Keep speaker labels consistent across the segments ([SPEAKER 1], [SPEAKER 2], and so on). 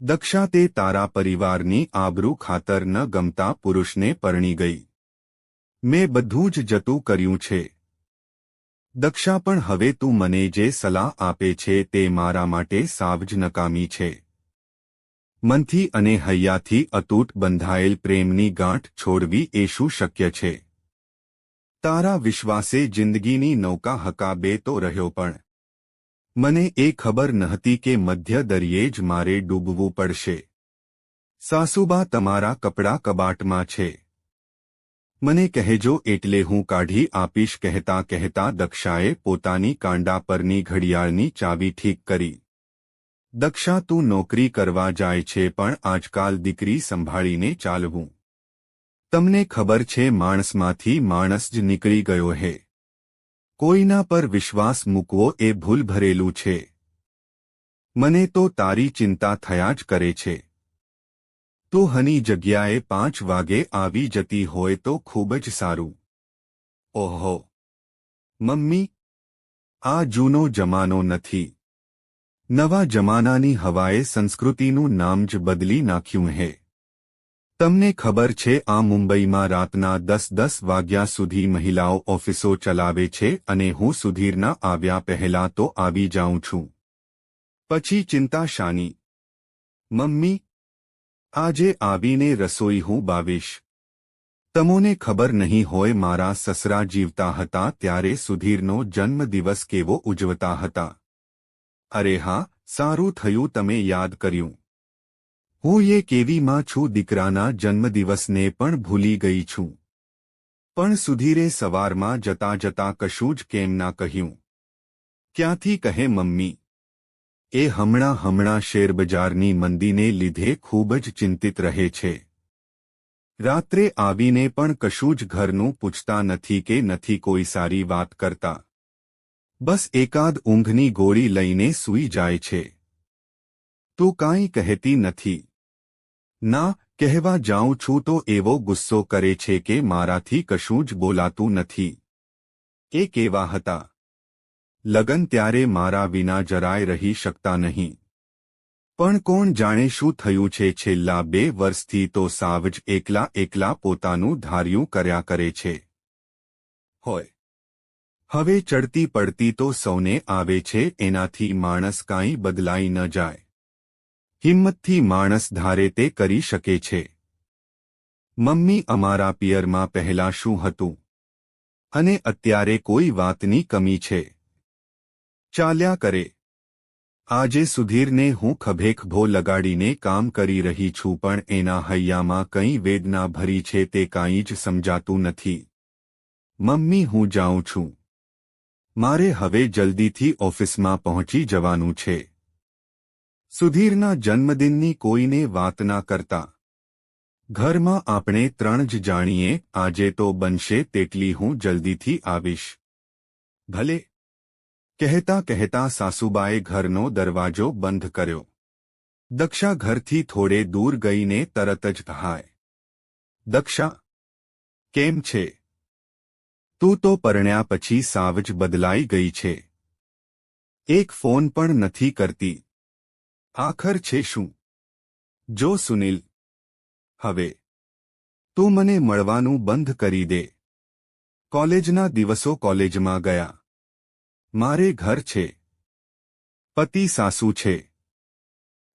[SPEAKER 1] દક્ષા તે તારા પરિવારની આબરૂ ખાતર ન ગમતા પુરુષને પરણી ગઈ. મેં બધું જ જતું કર્યું છે. દક્ષા પણ હવે તું મને જે સલાહ આપે છે તે મારા માટે સાવ જ નકામી છે. મનથી અને હૈયાથી અતૂટ બંધાયેલ પ્રેમની ગાંઠ છોડવી એ શું શક્ય છે? તારા વિશ્વાસે જિંદગીની નૌકા હકાબે તો રહ્યો પણ. મને એ ખબર નહોતી કે મધ્ય દરિયે જ મારે ડૂબવું પડશે. સાસુબા તમારા કપડાં કબાટમાં છે. મને કહેજો એટલે હું કાઢી આપીશ કહેતા કહેતા દક્ષાએ પોતાની કાંડા પરની ઘડિયાળની ચાવી ઠીક કરી. દક્ષા, તું નોકરી કરવા જાય છે પણ આજકાલ દીકરી સંભાળીને ચાલવું. તમને ખબર છે માણસમાંથી માણસ જ નીકળી ગયો હે. કોઈના પર વિશ્વાસ મૂકવો એ ભૂલ ભરેલું છે. મને તો તારી ચિંતા થયા જ કરે છે. તો હની જગ્યાએ પાંચ વાગે આવી જતી હોય તો ખૂબ જ સારું. ઓહો. મમ્મી, આ જૂનો જમાનો નથી. નવા જમાનાની હવાએ સંસ્કૃતિનું નામ જ બદલી નાખ્યું હે. તમને ખબર છે, આ મુંબઈમાં રાતના દસ દસ વાગ્યા સુધી મહિલાઓ ઓફિસો ચલાવે છે અને હું સુધીરના આવ્યા પહેલા તો આવી જાઉં છું. પછી ચિંતા શાની મમ્મી, આજે આવીને રસોઈ હું બાવીશ. તમોને ખબર નહીં હોય મારા સસરા જીવતા હતા ત્યારે સુધીરનો જન્મદિવસ કેવો ઉજવતા હતા. અરે હા, સારું થયું તમે યાદ કર્યું. હું એ કેવીમાં છું, દીકરાના જન્મદિવસને પણ ભૂલી ગઈ છું. પણ સુધીરે સવારમાં જતા જતા કશું જ કેમ ના કહ્યું. ક્યાંથી કહે મમ્મી? એ હમણાં હમણાં શેરબજારની મંદીને લીધે ખૂબ જ ચિંતિત રહે છે. રાત્રે આવીને પણ કશું જ ઘરનું પૂછતા નથી કે નથી કોઈ સારી વાત કરતા. બસ એકાદ ઊંઘની ગોળી લઈને સૂઈ જાય છે. તું કાંઈ કહેતી નથી. ના, કહેવા જાઉં છું તો એવો ગુસ્સો કરે છે કે મારાથી કશું જ બોલાતું નથી. એ કેવા હતા? લગન ત્યારે મારા વિના જરાય રહી શકતા નહીં. પણ કોણ જાણે શું થયું છે છેલ્લા બે વર્ષથી તો સાવ જ એકલા એકલા પોતાનું ધાર્યું કર્યા કરે છે. હોય. હવે ચડતી પડતી તો સૌને આવે છે, એનાથી માણસ કાંઈ બદલાઈ ન જાય. હિંમતથી માણસ ધારે તે કરી શકે છે. મમ્મી અમારા પિયરમાં પહેલા શું હતું? અને અત્યારે કોઈ વાતની કમી છે? ચાલ્યા કરે. આજે સુધીરને હું ખભેખભો લગાડીને કામ કરી રહી છું પણ એના હૈયામાં કંઈ વેદના ભરી છે તે કાંઈ જ સમજાતું નથી. મમ્મી હું જાઉં છું. મારે હવે જલ્દીથી ઓફિસમાં પહોંચી જવાનું છે. સુધીરના જન્મદિનની કોઈને વાત ના કરતા. ઘરમાં આપણે ત્રણ જ જાણીએ, આજે તો બનશે તેટલી હું જલ્દીથી આવીશ. ભલે. કહેતા કહેતા સાસુબાએ ઘરનો દરવાજો બંધ કર્યો. દક્ષા ઘરથી થોડે દૂર ગઈને તરત જ કહાય દક્ષા, કેમ છે? તું તો પરણ્યા પછી સાવ જ બદલાઈ ગઈ છે. એક ફોન પણ નથી કરતી. આખર છે શું? જો સુનિલ, હવે તું મને મળવાનું બંધ કરી દે. કોલેજના દિવસો કોલેજમાં ગયા. મારે ઘર છે. પતિ સાસુ છે.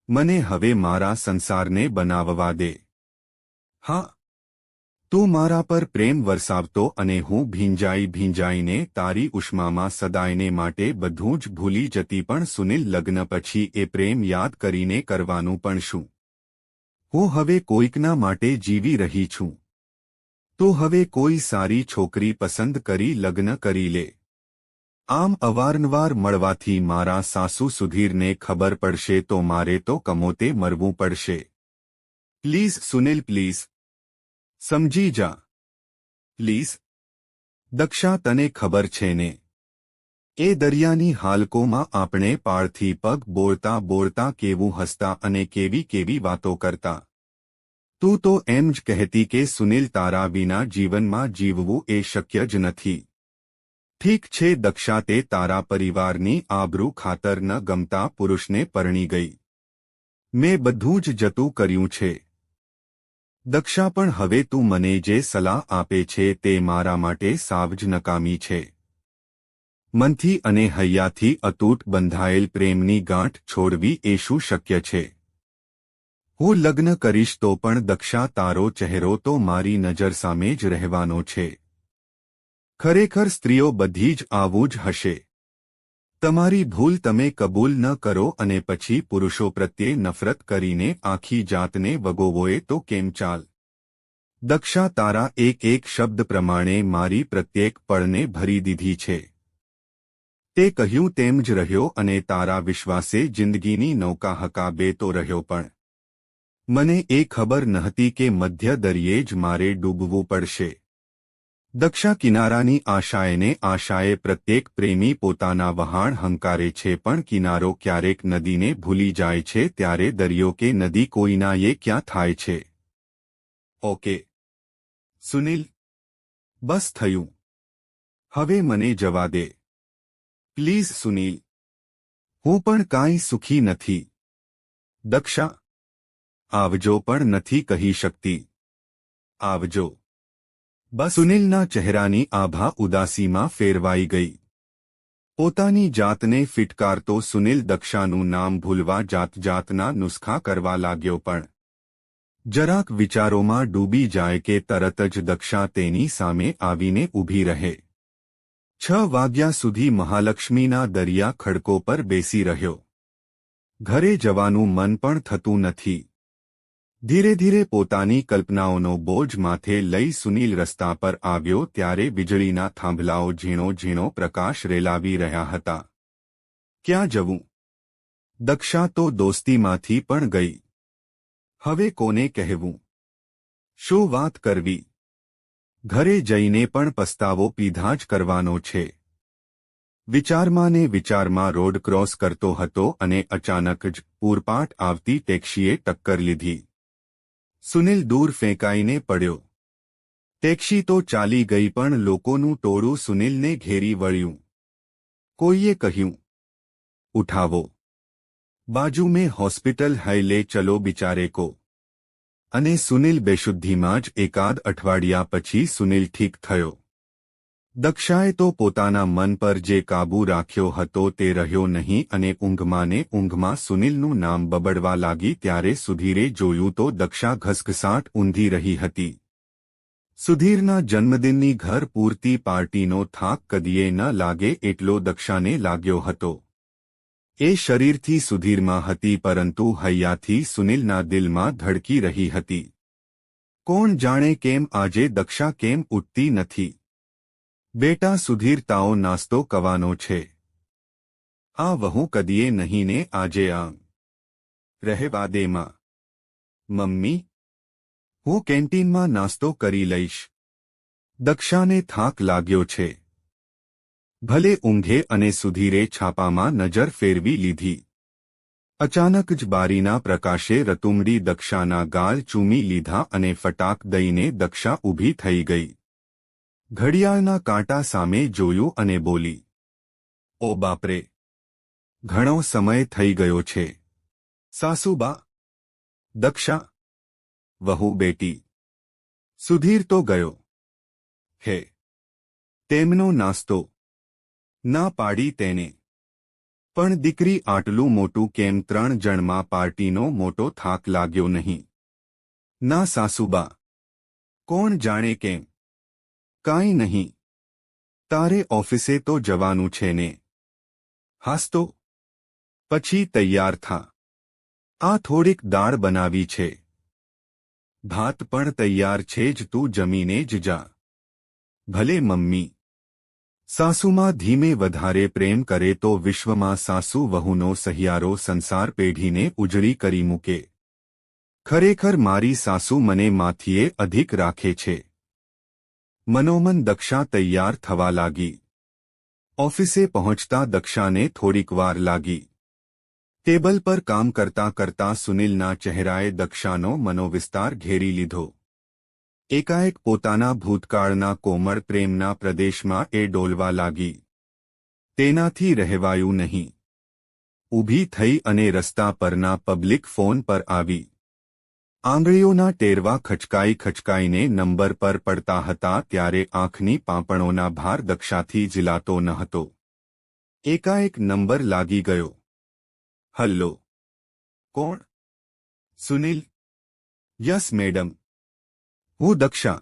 [SPEAKER 1] મને હવે મારા સંસારને બનાવવા દે. હા તું મારા પર પ્રેમ વરસાવતો અને હું ભીંજાઈ ભીંજાઈને તારી ઉષ્મામાં સદાયને માટે બધું જ ભૂલી જતી પણ સુનિલ લગ્ન પછી એ પ્રેમ યાદ કરીને કરવાનું પણ શું? હું હવે કોઈકના માટે જીવી રહી છું. તો હવે કોઈ સારી છોકરી પસંદ કરી લગ્ન કરી લે. આમ અવારનવાર મળવાથી મારા સાસુ સુધીરને ખબર પડશે તો મારે તો કમોતે મરવું પડશે. Please Sunil, please. સમજી જા. પ્લીઝ. દક્ષા, તને ખબર છે ને? એ દરિયાની હાલકોમાં આપણે પાળથી પગ બોળતા બોળતા કેવું હસતા અને કેવી કેવી વાતો કરતા. તું તો એમ જ કહેતી કે સુનિલ તારા વિના જીવનમાં જીવવું એ શક્ય જ નથી. ઠીક છે, દક્ષા, તે તારા પરિવારની આબરૂ ખાતર ન ગમતા પુરુષને પરણી ગઈ. મેં બધું જ જતું કર્યું છે. દક્ષા પણ હવે તું મને જે સલાહ આપે છે તે મારા માટે સાવજ નકામી છે. મનથી અને હૈયાથી અતૂટ બંધાયેલ પ્રેમની ગાંઠ છોડવી એ શું શક્ય છે? હું લગ્ન કરીશ તો પણ દક્ષા તારો ચહેરો તો મારી નજર સામે જ રહેવાનો છે. ખરેખર સ્ત્રીઓ બધી જ આવું જ હશે. તમારી ભૂલ તમે કબૂલ ન કરો અને પછી પુરુષો પ્રત્યે નફરત કરીને આખી જાતને વગોવોએ તો કેમ ચાલ? દક્ષા તારા એક એક શબ્દ પ્રમાણે મારી પ્રત્યેક પળને ભરી દીધી છે. તે કહ્યું તેમ જ રહ્યો અને તારા વિશ્વાસે જિંદગીની નૌકા હકાબેતો રહ્યો પણ. મને એ ખબર નહતી કે મધ્ય દરિયે જ મારે ડૂબવું પડશે. દક્ષા કિનારાની આશાએને આશાએ પ્રત્યેક પ્રેમી પોતાના વહાણ હંકારે છે પણ કિનારો ક્યારેક નદીને ભૂલી જાય છે ત્યારે દરિયો કે નદી કોઈના એ ક્યાં થાય છે. ઓકે. સુનિલ. બસ થયું. હવે મને જવા દે. પ્લીઝ સુનિલ. હું પણ કાંઈ સુખી નથી. દક્ષા. આવજો પણ નથી કહી શકતી. આવજો. બસ સુનિલના ચહેરાની આભા ઉદાસીમાં ફેરવાઈ ગઈ પોતાની જાતને ફિટકારતો સુનિલ દક્ષાનું નામ ભૂલવા જાત જાતના નુસ્ખા કરવા લાગ્યો પણ જરાક વિચારોમાં ડૂબી જાય કે તરત જ દક્ષા તેની સામે આવીને ઊભી રહે છ વાગ્યા સુધી મહાલક્ષ્મીના દરિયા ખડકો પર બેસી રહ્યો ઘરે જવાનું મન પણ થતું નથી ધીરે ધીરે પોતાની કલ્પનાઓનો બોજ માથે લઈ સુનીલ રસ્તા પર આવ્યો ત્યારે વીજળીના થાંભલાઓ ઝીણો ઝીણો પ્રકાશ રેલાવી રહ્યા હતા. ક્યાં જવું? દક્ષા તો દોસ્તીમાંથી પણ ગઈ. હવે કોને કહેવું? શું વાત કરવી? ઘરે જઈને પણ પસ્તાવો પીધા જ કરવાનો છે. વિચારમાં ને વિચારમાં રોડ ક્રોસ કરતો હતો અને અચાનક જ પૂરપાટ આવતી ટેક્સીએ ટક્કર લીધી. સુનિલ દૂર ફેંકાઈને પડ્યો. ટેક્ષી તો ચાલી ગઈ પણ લોકોનું ટોળું સુનિલને ઘેરી વળ્યું. કોઈએ કહ્યું, ઉઠાવો. બાજુ મેં હોસ્પિટલ હૈ, લે ચલો બિચારે કો. અને સુનિલ બેશુદ્ધિમાં જ એકાદ અઠવાડિયા પછી સુનિલ ઠીક થયો. દક્ષાએ તો પોતાના મન પર જે કાબૂ રાખ્યો હતો તે રહ્યો નહીં અને ઊંઘમાં ને ઊંઘમાં સુનિલનું નામ બબડવા લાગી ત્યારે સુધીરે જોયું તો દક્ષા ઘસઘસાટ ઊંધી રહી હતી. સુધીરના જન્મદિનની ઘર પૂરતી પાર્ટીનો થાક કદીએ ન લાગે એટલો દક્ષાને લાગ્યો હતો. એ શરીરથી સુધીરમાં હતી પરંતુ હૈયાથી સુનિલના દિલમાં ધડકી રહી હતી. કોણ જાણે કેમ આજે દક્ષા કેમ ઉઠતી નથી. બેટા સુધીરતાઓ નાસ્તો કવાનો છે. આ વહુ કદીએ નહીં ને આજે આમ. રહેવા દેમાં મમ્મી, હું કેન્ટીનમાં નાસ્તો કરી લઈશ. દક્ષાને થાક લાગ્યો છે. ભલે ઊંઘે અને સુધીરે છાપામાં નજર ફેરવી લીધી. અચાનક જ બારીના પ્રકાશે રતુમડી દક્ષાના ગાલ ચૂમી લીધા અને ફટાક દઈને દક્ષા ઊભી થઈ ગઈ. ઘડિયાળના કાંટા સામે જોયું અને બોલી, ઓ બાપરે, ઘણો સમય થઈ ગયો છે. સાસુબા, દક્ષા, વહુ બેટી, સુધીર તો ગયો. હે, તેમનો નાસ્તો. ના પાડી તેને. પણ દીકરી આટલું મોટું કેમ ત્રણ જણમાં પાર્ટીનો મોટો થાક લાગ્યો નહીં? ના સાસુબા, કોણ જાણે કેમ? કાંઈ નહીં. તારે ઓફિસે તો જવાનું છે ને. હાસ્તો પછી તૈયાર થા. આ થોડીક દાળ બનાવી છે. ભાત પણ તૈયાર છે જ, તું જમીને જ જા. ભલે મમ્મી. સાસુમાં ધીમે વધારે પ્રેમ કરે તો વિશ્વમાં સાસુ વહુનો સહિયારો સંસાર પેઢીને ઉજળી કરી મૂકે. ખરેખર મારી સાસુ મને માથીએ અધિક રાખે છે. મનોમન દક્ષા તૈયાર થવા લાગી ઓફિસે પહોંચતા દક્ષાને થોડીક વાર લાગી ટેબલ પર કામ કરતા કરતા સુનિલના ચહેરાએ દક્ષાનો મનોવિસ્તાર ઘેરી લીધો એકાએક પોતાના ભૂતકાળના કોમળ પ્રેમના પ્રદેશમાં એ ડોલવા લાગી તેનાથી રહેવાયું નહીં ઊભી થઈ અને રસ્તા પરના પબ્લિક ફોન પર આવી આંગળીઓના ટેરવા ખચકાઈ ખચકાઈને નંબર પર પડતા હતા ત્યારે આંખની પાંપણોના ભાર દક્ષાથી ઝીલાતો ન હતો. એકાએક નંબર લાગી ગયો. હલ્લો. કોણ? સુનિલ. Yes, madam. હું દક્ષા.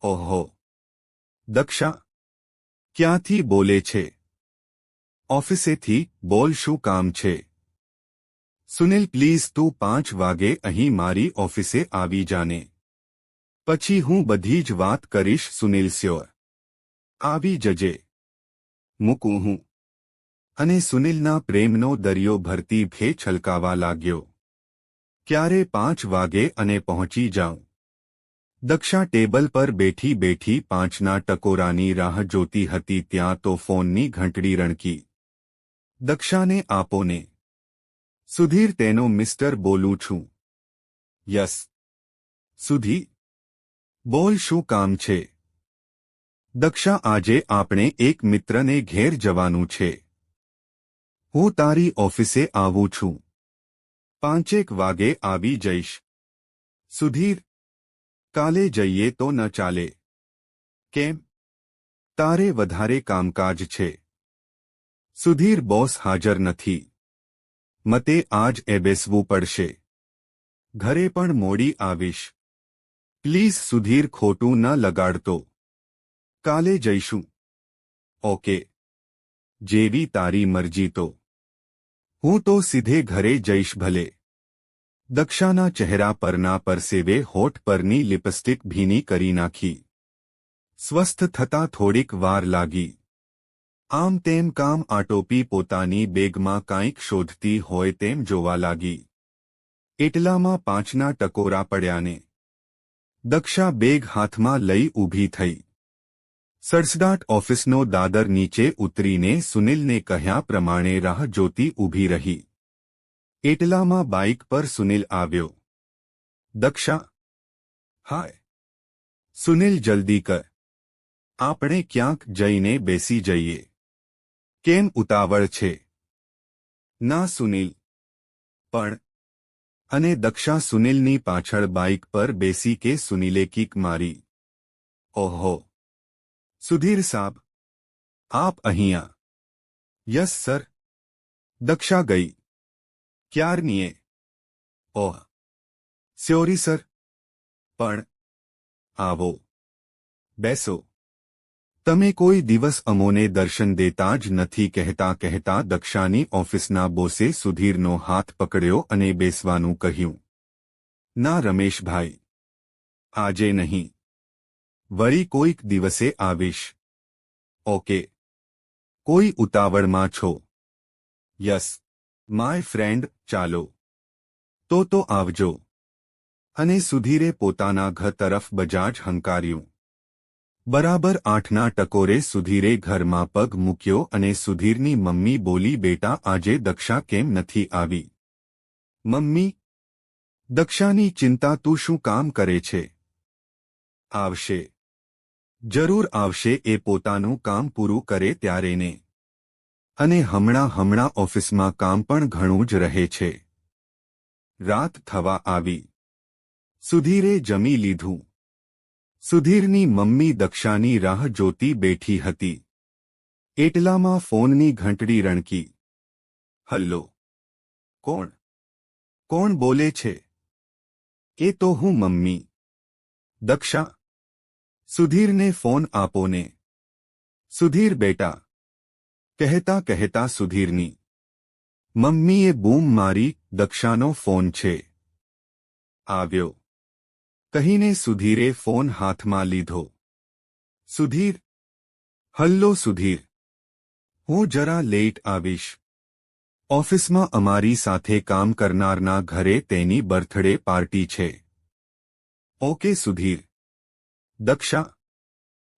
[SPEAKER 1] ઓહો. દક્ષા, ક્યાંથી બોલે છે? ઓફિસેથી બોલ શું કામ છે? સુનિલ, પ્લીઝ તું પાંચ વાગે અહીં મારી ઓફિસે આવી જાને. પછી હું બધી જ વાત કરીશ સુનિલ સ્યોર. આવી જજે. મૂકું હું. અને સુનિલના પ્રેમનો દરિયો ભરતી ભે છલકાવા લાગ્યો. ક્યારે પાંચ વાગે અને પહોંચી જાઉં? દક્ષા ટેબલ પર બેઠી બેઠી પાંચના ટકોરાની રાહ જોતી હતી ત્યાં તો ફોનની ઘંટડી રણકી. દક્ષાને આપોને સુધીર તેનો મિસ્ટર બોલું છું યસ સુધી બોલ શું કામ છે દક્ષા આજે આપણે એક મિત્રને ઘેર જવાનું છે હું તારી ઓફિસે આવું છું પાંચેક વાગે આવી જઈશ સુધીર કાલે જઈએ તો ન ચાલે કેમ તારે વધારે કામકાજ છે સુધીર બોસ હાજર નથી મતે આજ એ બેસવું પડશે ઘરે પણ મોડી આવીશ પ્લીઝ સુધીર ખોટું ન લગાડતો કાલે જઈશું ઓકે જેવી તારી મરજી તો હું તો સીધે ઘરે જઈશ ભલે દક્ષાના ચહેરા પરના પરસેવે હોઠ પરની લિપસ્ટિક ભીની કરી નાખી સ્વસ્થ થતા થોડીક વાર લાગી આમ તેમ કામ આટોપી પોતાની બેગમાં કાંઈક શોધતી હોય તેમ જોવા લાગી. એટલામાં પાંચના ટકોરા પડ્યાને. દક્ષા બેગ હાથમાં લઈ ઊભી થઈ. સડસડાટ ઓફિસનો દાદર નીચે ઉતરીને સુનિલને કહ્યા પ્રમાણે રાહ જોતી ઊભી રહી. એટલામાં બાઇક પર સુનિલ આવ્યો. દક્ષા. હાય. સુનિલ, જલ્દી કર. આપણે ક્યાંક જઈને બેસી જઈએ. કેમ ઉતાવળ છે? ના સુનિલ. પણ. અને દક્ષા સુનિલની પાછળ બાઇક પર બેસી કે સુનિલે કીક મારી. ઓહો. સુધીર સાબ. આપ અહીંયા. Yes, sir. દક્ષા ગઈ. ક્યારનીએ ઓહ. Sorry sir. પણ. આવો. બેસો. તમે કોઈ દિવસ અમોને દર્શન દેતા જ નથી કહેતા કહેતા દક્ષાની ઓફિસના બોસે સુધીરનો હાથ પકડ્યો અને બેસવાનું કહ્યું. ના રમેશભાઈ. આજે નહીં. વળી કોઈક દિવસે આવીશ. ઓકે. કોઈ ઉતાવળમાં છો. યસ. માય ફ્રેન્ડ, ચાલો. તો તો આવજો. અને સુધીરે પોતાના ઘર તરફ બજાજ હંકાર્યું. બરાબર આઠના ટકોરે સુધીરે ઘરમાં પગ મૂક્યો અને સુધીરની મમ્મી બોલી, બેટા, આજે દક્ષા કેમ નથી આવી? મમ્મી, દક્ષાની ચિંતા તું શું કામ કરે છે? આવશે. જરૂર આવશે એ પોતાનું કામ પૂરું કરે ત્યારે ને. અને હમણાં હમણાં ઓફિસમાં કામ પણ ઘણું જ રહે છે. રાત થવા આવી. સુધીરે જમી લીધું. સુધીરની મમ્મી દક્ષાની રાહ જોતી બેઠી હતી. એટલામાં ફોનની ઘંટડી રણકી. હલ્લો. કોણ? કોણ બોલે છે? એ તો હું, મમ્મી. દક્ષા. સુધીરને ફોન આપોને સુધીર બેટા. કહેતા કહેતા સુધીરની. મમ્મીએ બૂમ મારી દક્ષાનો ફોન છે. આવ્યો. કહીને સુધીરે ફોન હાથમાં લીધો. સુધીર, હલ્લો સુધીર. હું જરા લેટ આવીશ. ઓફિસમાં અમારી સાથે કામ કરનારના ઘરે તેની બર્થડે પાર્ટી છે. ઓકે સુધીર. દક્ષા,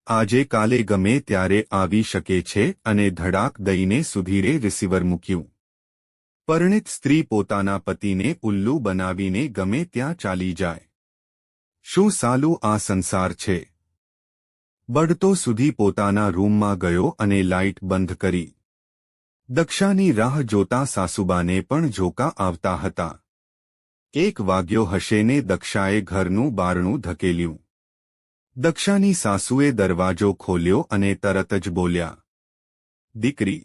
[SPEAKER 1] આજે કાલે ગમે ત્યારે આવી શકે છે અને ધડાક દઈને સુધીરે રિસીવર મૂક્યું. પરણિત સ્ત્રી પોતાના પતિને ઉલ્લુ બનાવીને ગમે ત્યાં ચાલી જાય. શું સાલું આ સંસાર છે? બળતો સુધી પોતાના રૂમમાં ગયો અને લાઇટ બંધ કરી. દક્ષાની રાહ જોતા સાસુબાને પણ ઝોકા આવતા હતા. એક વાગ્યો હશે ને દક્ષાએ ઘરનું બારણું ધકેલ્યું. દક્ષાની સાસુએ દરવાજો ખોલ્યો અને તરત જ બોલ્યા, દીકરી,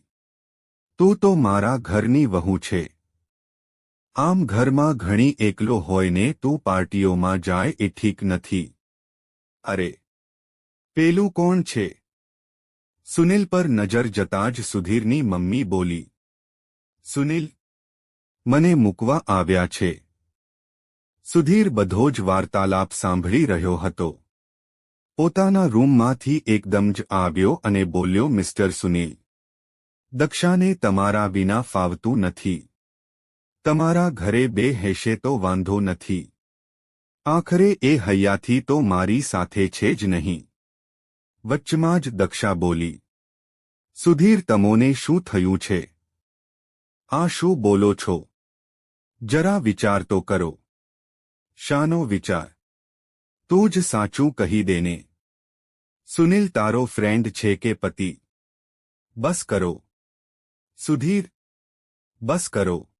[SPEAKER 1] તું તો મારા ઘરની વહુ છે. આમ ઘરમાં ઘણી એકલો હોય ને તું પાર્ટીઓમાં જાય એ ઠીક નથી. અરે, પેલું કોણ છે? સુનિલ પર નજર જતા જ સુધીરની મમ્મી બોલી, સુનિલ, મને મૂકવા આવ્યા છે. સુધીર બધો જ વાર્તાલાપ સાંભળી રહ્યો હતો. પોતાના રૂમમાંથી એકદમ જ આવ્યો અને બોલ્યો, મિસ્ટર સુનિલ, દક્ષાને તમારા વિના ફાવતું નથી. તમારા ઘરે બે હેશે તો વાંધો નથી. આખરે એ હૈયાથી તો મારી સાથે છે જ નહીં. વચ્ચમાં જ દક્ષા બોલી, સુધીર, તમોને શું થયું છે? આ શું બોલો છો? જરા વિચાર તો કરો. શાનો વિચાર? તું જ સાચું કહી દેને. સુનિલ તારો ફ્રેન્ડ છે કે પતિ? બસ કરો. સુધીર, બસ કરો.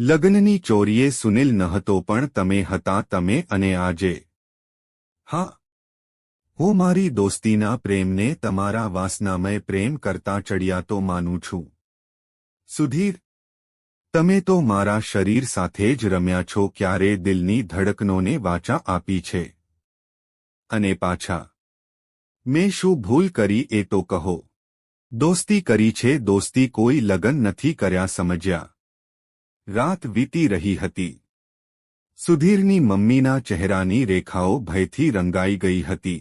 [SPEAKER 1] લગ્નની ચોરીએ સુનિલ નહતો પણ તમે હતા તમે અને આજે. હા. હું મારી દોસ્તીના પ્રેમને તમારા વાસનામય પ્રેમ કરતા ચડિયાતો માનું છું. સુધીર. તમે તો મારા શરીર સાથે જ રમ્યા છો ક્યારે દિલની ધડકનોને વાચા આપી છે. અને પાછા. મેં શું ભૂલ કરી એ તો કહો. દોસ્તી કરી છે દોસ્તી કોઈ લગન નથી કર્યા સમજ્યા. રાત વીતી રહી હતી. સુધીરની મમ્મીના ચહેરાની રેખાઓ ભયથી રંગાઈ ગઈ હતી.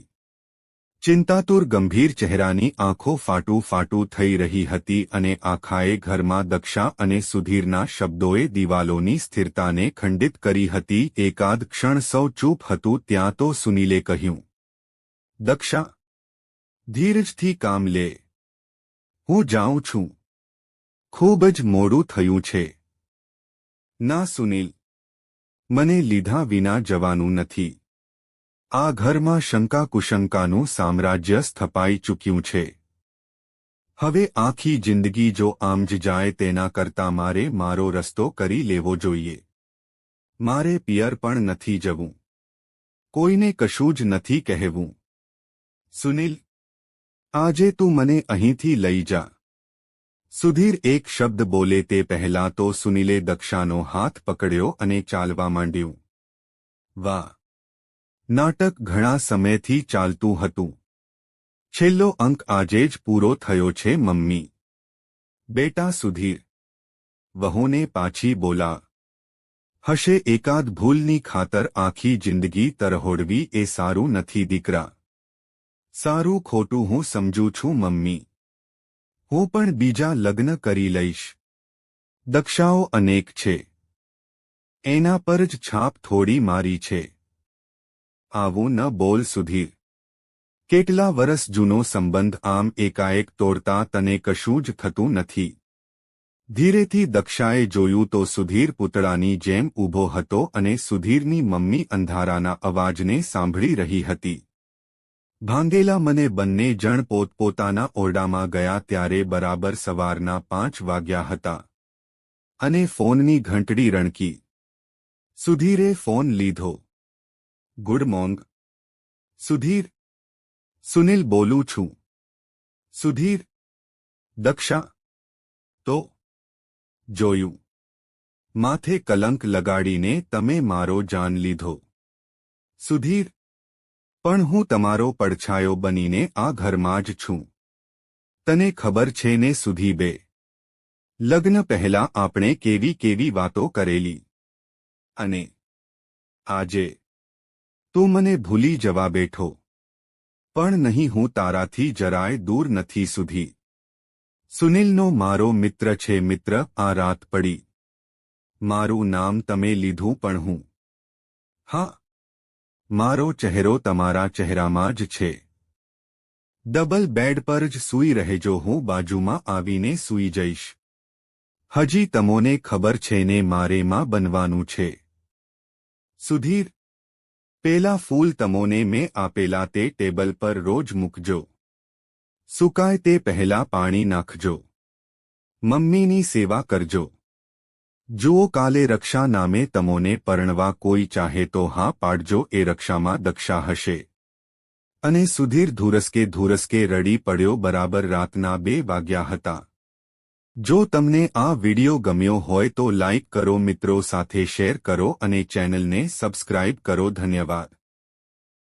[SPEAKER 1] ચિંતાતુર ગંભીર ચહેરાની આંખો ફાટું ફાટું થઈ રહી હતી અને આખાએ ઘરમાં દક્ષા અને સુધીરના શબ્દોએ દિવાલોની સ્થિરતાને ખંડિત કરી હતી. એકાદ ક્ષણ સૌ ચૂપ હતું ત્યાં તો સુનીલે કહ્યું, દક્ષા, ધીરજથી કામ લે. હું જાઉં છું. ખૂબ જ મોડું થયું છે. ના સુનીલ. મને લીધા વિના જવાનું નથી. આ ઘરમાં શંકા કુશંકાનું સામ્રાજ્ય સ્થપાઈ ચૂક્યું છે. હવે આખી જિંદગી જો આમ જ જાય તેના કરતાં મારે મારો રસ્તો કરી લેવો જોઈએ. મારે પિયર પણ નથી જવું. કોઈને કશું જ નથી કહેવું. સુનિલ, આજે તું મને અહીંથી લઈ જા. સુધીર એક શબ્દ બોલે તે પહેલાં તો સુનિલે દક્ષાનો હાથ પકડ્યો અને ચાલવા માંડ્યું. વાહ. નાટક ઘણા સમયથી ચાલતું હતું. છેલ્લો અંક આજે જ પૂરો થયો છે, મમ્મી. બેટા સુધીર. વહુને પાછી બોલા. હશે એકાદ ભૂલની ખાતર આખી જિંદગી તરહોડવી એ સારું નથી દીકરા. સારું ખોટું હું સમજું છું, મમ્મી. હું પણ બીજા લગ્ન કરી લઈશ. દક્ષાઓ અનેક છે. એના પર જ છાપ થોડી મારી છે. આવું ન બોલ સુધીર. કેટલા વરસ જૂનો સંબંધ આમ એકાએક તોડતા તને કશું જ થતું નથી. ધીરેથી દક્ષાએ જોયું તો સુધીર પૂતળાની જેમ ઊભો હતો અને સુધીરની મમ્મી અંધારાના અવાજને સાંભળી રહી હતી. ભાંગેલા મને બંને જણ પોતપોતાના ઓરડામાં ગયા ત્યારે બરાબર સવારના પાંચ વાગ્યા હતા. અને ફોનની ઘંટડી રણકી. સુધીરે ફોન લીધો. Good morning. સુધીર. સુનિલ બોલું છું. સુધીર. દક્ષા. તો. જોયું. માથે કલંક લગાડીને તમે મારો જાન લીધો. સુધીર. પણ હું તમારો પડછાયો બનીને આ ઘરમાં જ છું. તને ખબર છે ને સુધી બે. લગ્ન પહેલા આપણે કેવી કેવી વાતો કરેલી. અને આજે તું મને ભૂલી જવા બેઠો. પણ નહીં હું તારાથી જરાય દૂર નથી સુધી. સુનિલનો મારો મિત્ર છે મિત્ર, આ રાત પડી. મારું નામ તમે લીધું પણ હું. હા મારો ચહેરો તમારા ચહેરામાં જ છે. ડબલ બેડ પર જ સૂઈ રહેજો, હું બાજુમાં આવીને સૂઈ જઈશ. હજી તમોને ખબર છે ને મારે માં બનવાનું છે. સુધીર, પેલા ફૂલ તમોને મેં આપેલા તે ટેબલ પર રોજ મૂકજો. સુકાય તે પહેલા પાણી નાખજો. મમ્મીની સેવા કરજો. જુઓ કાલે રક્ષા નામે તમોને પરણવા કોઈ ચાહે તો હા પાડજો એ રક્ષામાં દક્ષા હશે. અને સુધીર ધુરસ્કે ધુરસ્કે રડી પડ્યો બરાબર રાતના બે વાગ્યા હતા. જો તમને આ વિડિયો ગમ્યો હોય તો લાઇક કરો મિત્રો સાથે શેર કરો અને ચેનલને સબસ્ક્રાઇબ કરો ધન્યવાદ.